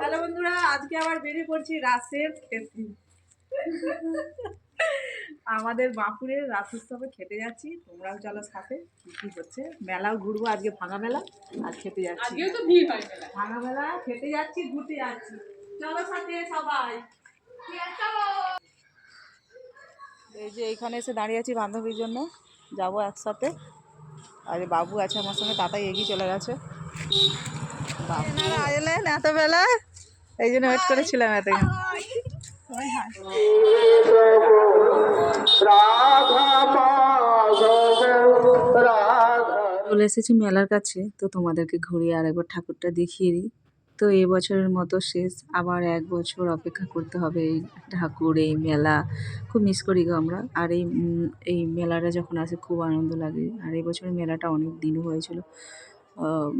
Hello বন্ধুরা আজকে আবার বেরিয়ে পড়ছি রাসের খেতে। আমাদের বাঁকুড়ের রাস উৎসবে খেতে যাচ্ছি তোমরাও চলো সাথে কি কি হচ্ছে। মেলাও ঘুরবো আজকে ভাঙা মেলা আর খেতে যাচ্ছি। ভিড় ভাঙা মেলা খেতে যাচ্ছি ঘুরতে যাচ্ছি। চলো সাথে সবাই। এই যে এইখানে এসে দাঁড়িয়ে আছি বান্ধবীর জন্য যাব একসাথে। আর বাবু আছে আমার সঙ্গে তাতাই এগিয়ে চলে গেছে। এত এই জন্য করেছিলাম এতক্ষণ চলে এসেছি মেলার কাছে, তো তোমাদেরকে ঘুরিয়ে আর একবার ঠাকুরটা দেখিয়ে দিই। তো এই বছরের মতো শেষ, আবার এক বছর অপেক্ষা করতে হবে এই ঠাকুর, এই মেলা। খুব মিস করি গো আমরা। আর এই এই মেলাটা যখন আসে, খুব আনন্দ লাগে। আর এই বছরের মেলাটা অনেক দিনও হয়েছিল।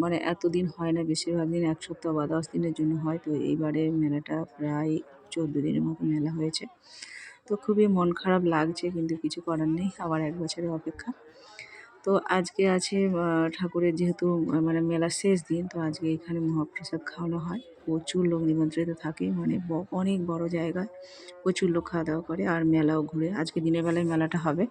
মানে এত দিন হয় না, বেশিরভাগ দিন এক সপ্তাহ বা দশ দিনের জন্য হয়। তো এইবারে মেলাটা প্রায় চোদ্দ দিনের মতো মেলা হয়েছে। তো খুবই মন খারাপ লাগছে, কিন্তু কিছু করার নেই, আবার এক বছরের অপেক্ষা। তো আজকে আছে ঠাকুরের যেহেতু মানে মেলার শেষ দিন, তো আজকে এখানে মহাপ্রসাদ খাওয়ানো হয়। প্রচুর লোক নিমন্ত্রিত থাকে মানে অনেক বড় জায়গায় প্রচুর লোক খাওয়া দাওয়া করে, আর মেলাও ঘুরে। আজকে দিনের বেলায় মেলাটা হবে।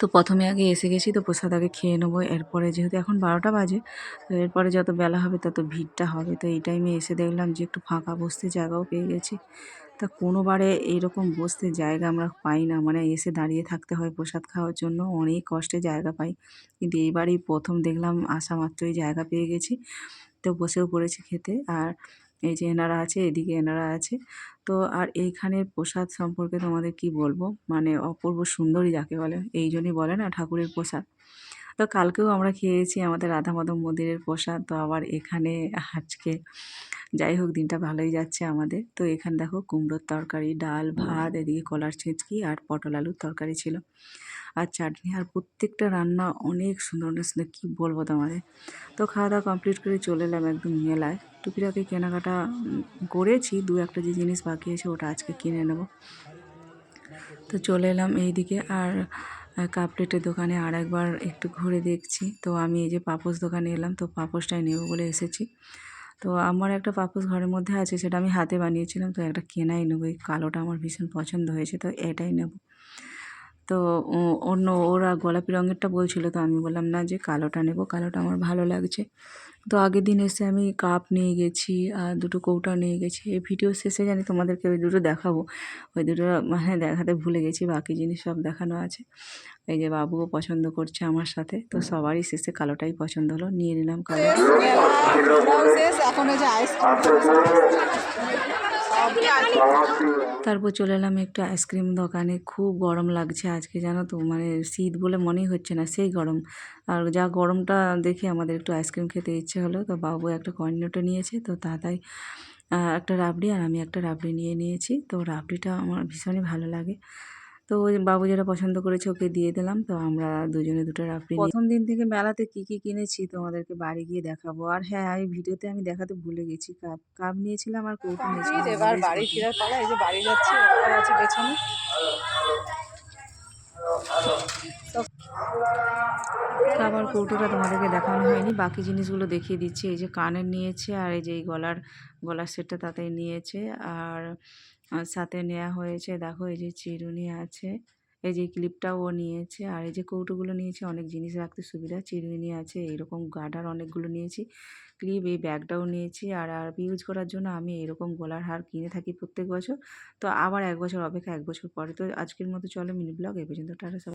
তো প্রথমে আগে এসে গেছি, তো প্রসাদ আগে খেয়ে নেব। এরপরে যেহেতু এখন বারোটা বাজে, তো এরপরে যত বেলা হবে তত ভিড়টা হবে। তো এই টাইমে এসে দেখলাম যে একটু ফাঁকা বসতে জায়গাও পেয়ে গেছি। তা কোনোবারে এইরকম বসতে জায়গা আমরা পাই না। মানে এসে দাঁড়িয়ে থাকতে হয় প্রসাদ খাওয়ার জন্য, অনেক কষ্টে জায়গা পাই। কিন্তু এইবারই প্রথম দেখলাম আসা মাত্রই জায়গা পেয়ে গেছি। তো বসেও পড়েছি খেতে। আর এই যে এনারা আছে, এদিকে এনারা আছে। তো আর এইখানের প্রসাদ সম্পর্কে তোমাদের কি বলব? মানে অপূর্ব সুন্দরী যাকে বলে এই জন্যই বলে না, ঠাকুরের প্রসাদ। তো কালকেও আমরা খেয়েছি আমাদের রাধা মাধব মন্দিরের প্রসাদ। তো আবার এখানে আজকে যাই হোক, দিনটা ভালোই যাচ্ছে আমাদের। তো এখানে দেখো কুমড়োর তরকারি, ডাল, ভাত, এদিকে কলার ছেঁচকি আর পটল আলুর তরকারি ছিল। আর চাটনি আর প্রত্যেকটা রান্না অনেক সুন্দর সুন্দর কী বলব তোমাদের? তো খাওয়া দাওয়া কমপ্লিট করে চলে এলাম একদম মেলায়। টুকিটাকি কেনাকাটা করেছি, দু একটা যে জিনিস বাকি আছে ওটা আজকে কিনে নেব। তো চলে এলাম এই দিকে আর কাপ প্লেটের দোকানে আর একবার একটু ঘুরে দেখছি। তো আমি এই যে পাপোশ দোকানে এলাম, তো পাপোশটাই নেব বলে এসেছি। তো আমার একটা পাপোশ ঘরের মধ্যে আছে, সেটা আমি হাতে বানিয়েছিলাম, তো একটা কেনাই নেব। এই কালোটা আমার ভীষণ পছন্দ হয়েছে, তো এটাই নেব। তো ও- অন্য ওরা গোলাপি রঙেরটা বলছিল তো আমি বললাম না যে কালোটা নেব কালোটা আমার ভালো লাগছে। তো আগের দিন এসে আমি কাপ নিয়ে গেছি আর দুটো কৌটা নিয়ে গেছি। এই ভিডিও শেষে জানি তোমাদেরকে ওই দুটো দেখাবো। ওই দুটো মানে দেখাতে ভুলে গেছি বাকি জিনিস সব দেখানো আছে। এই যে বাবুও পছন্দ করছে আমার সাথে তো সবারই শেষে কালোটাই পছন্দ হলো। নিয়ে নিলাম কালো। শেষ এখন হচ্ছে তারপর চলে এলাম একটু আইসক্রিম দোকানে। খুব গরম লাগছে আজকে জানো তো? মানে শীত বলে মনেই হচ্ছে না সেই গরম। আর যা গরমটা দেখে আমাদের একটু আইসক্রিম খেতে ইচ্ছে হলো তো বাবু একটা কর্নেটো নিয়েছে তো আহ, একটা রাবড়ি আর আমি একটা রাবড়ি নিয়ে নিয়েছি। তো রাবড়িটা আমার ভীষণই ভালো লাগে। তো ওই বাবু যেটা পছন্দ করেছে ওকে দিয়ে দিলাম। তো আমরা দুজনে দুটো রাফি প্রথম দিন থেকে মেলাতে কি কি কিনেছি তোমাদেরকে বাড়ি গিয়ে দেখাবো। আর হ্যাঁ আমি ভিডিওতে আমি দেখাতে ভুলে গেছি। কাপ কাপ নিয়েছিলাম আর কৌটো নিয়েছিলাম। এবার বাড়ি ফেরার পালা এই যে বাড়ি যাচ্ছে আছে পেছনে। খাবার কৌটোটা তোমাদেরকে দেখানো হয়নি। বাকি জিনিসগুলো দেখিয়ে দিচ্ছি। এই যে কানের নিয়েছে আর এই যে এই গলার গলার সেটটা তাতে নিয়েছে। আর সাথে নেওয়া হয়েছে, দেখো এই যে চিরুনি আছে। এই যে ক্লিপটাও ও নিয়েছে। আর এই যে কৌটোগুলো নিয়েছে, অনেক জিনিস রাখতে সুবিধা। চিরুনি আছে, এইরকম গার্ডার অনেকগুলো নিয়েছি। ক্লিপ এই ব্যাগটাও নিয়েছি। আর আর ইউজ করার জন্য আমি এরকম গলার হার কিনে থাকি প্রত্যেক বছর। তো আবার এক বছর অপেক্ষা, এক বছর পরে। তো আজকের মতো চলো মিনি ব্লগ এই পর্যন্ত, টাটা